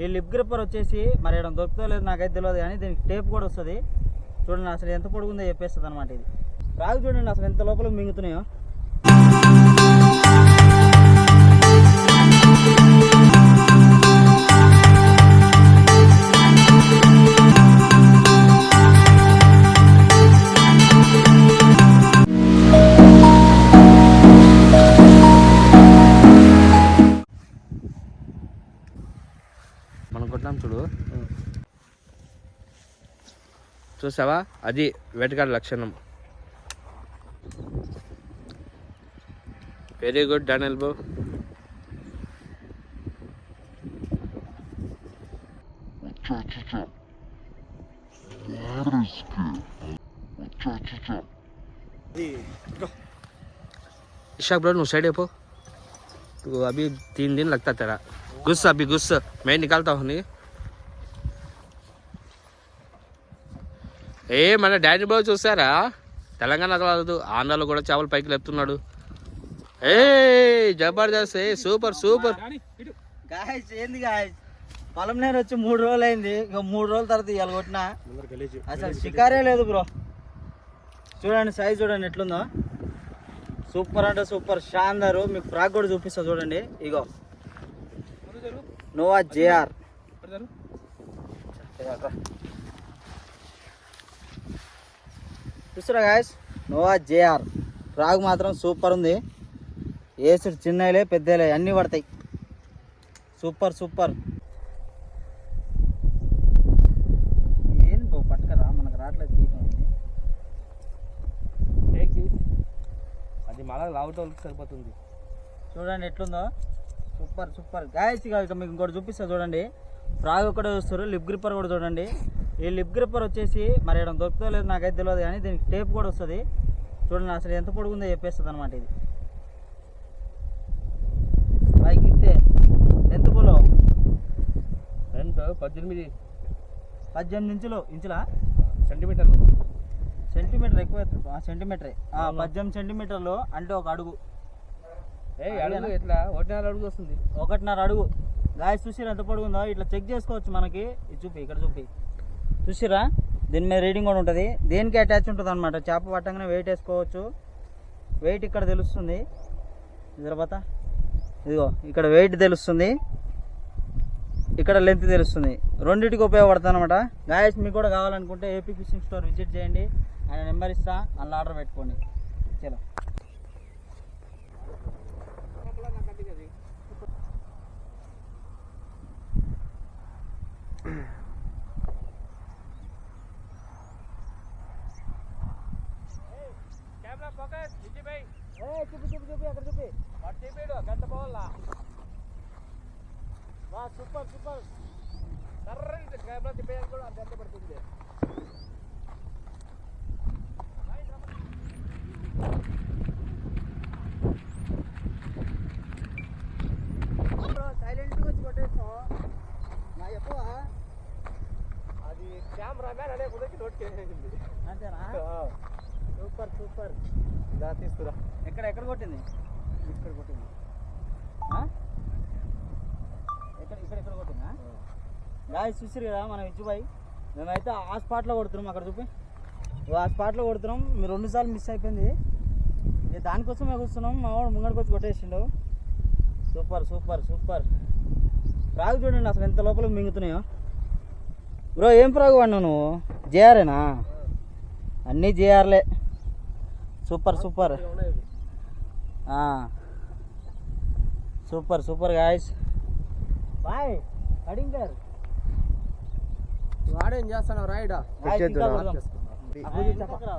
ఈ lip gripper వచ్చేసి మరి ఇక్కడ దొరుకుతో లేదు నాకైతే తెలియదు కానీ దీనికి టేప్ కూడా వస్తుంది. చూడండి అసలు ఎంత పొడుగుందో చెప్పేస్తుంది అనమాట ఇది. రాగు చూడండి అసలు ఎంత లోపల మింగుతున్నాయో. మనం కొట్టినాం చూడు చూసావా అది వేటగాడి లక్షణం వెరీ గుడ్ డానియల్ బో इशाक ब्रो नु साइड है पो तो अभी तीन दिन लगता तेरा गुस्सा अभी गुस्सा मैं निकालता हूँ नहीं ఏ మన డాడీ బాబు చూసారా తెలంగాణ కాదు ఆంధ్రాలో కూడా చేపలు పైకి లేపుతున్నాడు. ఏ జబర్దస్త్ ఏ సూపర్ సూపర్. గాయస్ ఏంది గాయస్ పొలం నేరు వచ్చి మూడు రోజులు అయింది. ఇక మూడు రోజుల తర్వాత ఇవాళ కొట్టిన? అసలు షికారే లేదు బ్రో. చూడండి సైజ్ చూడండి ఎట్లుందో. సూపర్ అంటే సూపర్ షాందారు మీకు ఫ్రాక్ కూడా చూపిస్తా చూడండి. ఇగో. నోవా జేఆర్ చూసారా గాయస్ నోవా జేఆర్ ఫ్రాక్ మాత్రం సూపర్ ఉంది. ఏసుడు చిన్నలే పెద్దలే అన్నీ పడతాయి. సూపర్ సూపర్ పట్టుకరా మనకు రావట్లేదు. అది మళ్ళా లావుటోళ్ళకి సరిపోతుంది. చూడండి ఎట్లుందో. సూపర్ సూపర్ గాయస్ ఇక మీకు ఇంకోటి చూపిస్తా చూడండి. ఫ్రాగ్ ఒకటే చూస్తారు లిప్ గ్రిప్పర్ కూడా చూడండి. ఈ లిప్ గ్రిప్పర్ వచ్చేసి మరి ఇక్కడ దొరుకుతో లేదు నాకైతే తెలియదు కానీ దీనికి టేప్ కూడా వస్తుంది. చూడండి అసలు ఎంత పొడుగుందో చెప్పేస్తుంది అనమాట ఇది. పైకి ఇస్తే ఎంత పోలో ఎంత పద్దెనిమిది. పద్దెనిమిది ఇంచులు ఇంచులా? సెంటీమీటర్లు సెంటీమీటర్ ఎక్కువ సెంటీమీటరే ఆ, పద్దెనిమిది సెంటీమీటర్లు అంటే ఒక అడుగు. ఏ అడుగు ఎట్లా ఒకటిన్నర అడుగు వస్తుంది. ఒకటిన్నర అడుగు. గాయస్ చూసిరా ఎంత పొడుగుందో? ఇట్లా చెక్ చేసుకోవచ్చు మనకి. చూపి ఇక్కడ చూపి. చూసిరా దీని మీద రీడింగ్ కూడా ఉంటుంది. దేనికి అటాచ్ ఉంటుంది అనమాట చేప పట్టంగానే వెయిట్ వేసుకోవచ్చు. వెయిట్ ఇక్కడ తెలుస్తుంది. తర్వాత ఇదిగో ఇక్కడ వెయిట్ తెలుస్తుంది. ఇక్కడ లెంత్ తెలుస్తుంది. రెండింటికి ఉపయోగపడుతుంది అనమాట గాయస్ మీకు కూడా కావాలనుకుంటే ఏపీ ఫిషింగ్ స్టోర్ విజిట్ చేయండి. ఆయన నెంబర్ ఇస్తా. అందులో ఆర్డర్ పెట్టుకోండి. చలో. చూపి చూపి చూపి అక్కడ చూపి. గంట పోవాలా? వా సూపర్ సూపర్. కెమెరా తిప్పేయాలి కూడా పడుతుంది? సైలెంట్గా వచ్చి కొట్టేస్తాం నా ఎక్కువ? అది కెమెరా మ్యాన్ అనే కుదరికి నోటికి అంతేనా? Super super. తీసుకురా ఎక్కడ ఎక్కడ కొట్టింది? ఇక్కడ కొట్టింది? ఎక్కడ ఇక్కడ ఎక్కడ కొట్టిందా? గాయ చూసారు కదా మనం ఇచ్చిపోయి మేమైతే ఆ స్పాట్లో కొడుతున్నాం అక్కడ చూపి. ఆ స్పాట్లో కొడుతున్నాం. మీరు రెండు సార్లు మిస్ అయిపోయింది. ఇక దానికోసమే కూర్చున్నాం. మా వాడు ముంగడికి వచ్చి కొట్టేసిండు. Super super super. ఫ్రాగ్ చూడండి అసలు ఎంత లోపల మింగుతున్నాయో. బ్రో ఏం ఫ్రాగ్ వాడినావు నువ్వు? జేఆర్ఏనా? అన్నీ జేఆర్లే. Super super. ఆ. సూపర్ సూపర్ గాయస్ బాయ్ కడింగ్ గారు. వాడేం చేస్తాను రాయిడా. చేప అక్కడ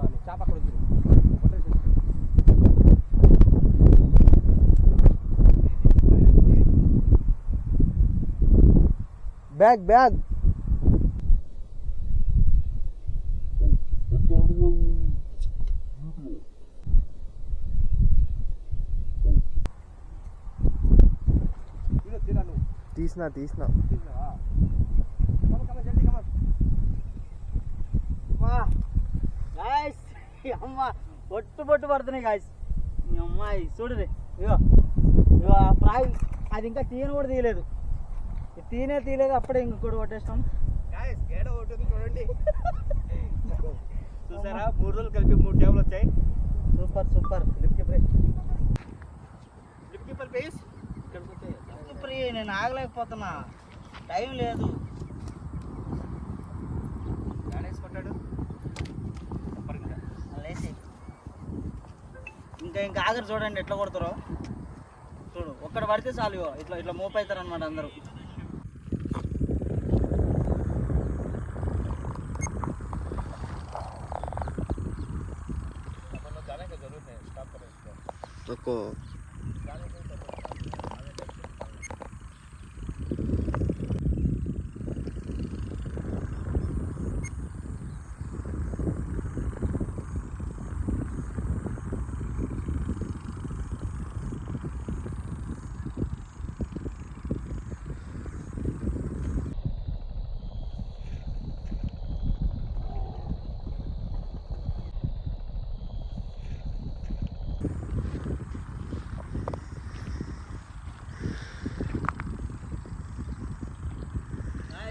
బ్యాగ్ బ్యాగ్. తీసిన తీసిన. గాయస్ అమ్మ పొట్టు పొట్టు పడుతున్నాయి గాయస్ మీ అమ్మాయి చూడరే ఇగో ఇగో ఆ ఫ్రై అది ఇంకా తీయను కూడా తీయలేదు. తీనే తీయలేదు అప్పుడే ఇంకొకటి కొట్టేస్తాం చూడండి. చూసారా? మూడు రోజులు కలిపి మూడు చేపలు వచ్చాయి. Super super. నేను ఆగలేకపోతున్నా. టైం లేదు. కొట్టాడు. లేచి. ఇంకా ఇంకా ఆఖరి చూడండి ఎట్లా కొడతారో. చూడు ఒక్కడ పడితే చాలు ఇట్లా ఇట్లా మోపు అవుతారు అనమాట అందరూ తక్కువ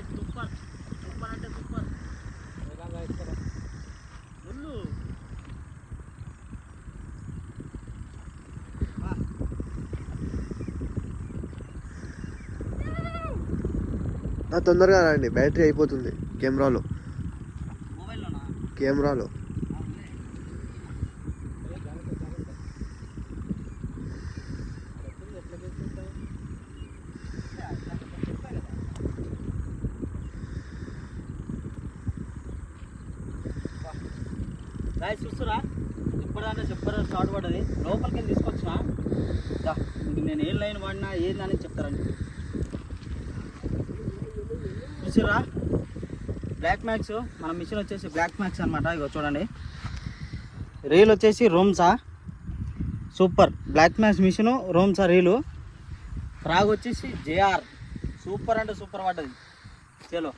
సూపర్ సూపర్ అంటే సూపర్ ముళ్ళు తొందరగా రండి బ్యాటరీ అయిపోతుంది కెమెరాలో. మొబైల్లోనా? కెమెరాలో. చూస్తురా ఇప్పటిదాకా చెప్పారు స్టార్ట్ పడ్డది. లోపలికి తీసుకొచ్చిన? నేను ఏం లైన్ వాడినా ఏందని చెప్తారండి చూసారా? బ్లాక్ మ్యాక్స్ మన మిషన్ వచ్చేసి బ్లాక్ మ్యాక్స్ అనమాట ఇగో చూడండి. రీల్ వచ్చేసి రోమ్సా సూపర్ బ్లాక్ మ్యాక్స్ మిషన్ రోమ్సా రీలు ఫ్రాగ్ వచ్చేసి జేఆర్ సూపర్ అంటే సూపర్ పడ్డది. చలో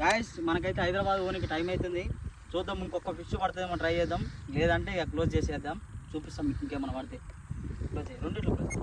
గాయస్ మనకైతే హైదరాబాద్ పోనీకి టైం అవుతుంది చూద్దాం ఇంకొక ఫిష్ పడుతుందేమో ట్రై చేద్దాం. లేదంటే ఇక క్లోజ్ చేసేద్దాం. చూపిస్తాం మీకు ఇంకేమైనా పడితే. క్లోజ్ చేయి. రెండిట్లో క్లోజ్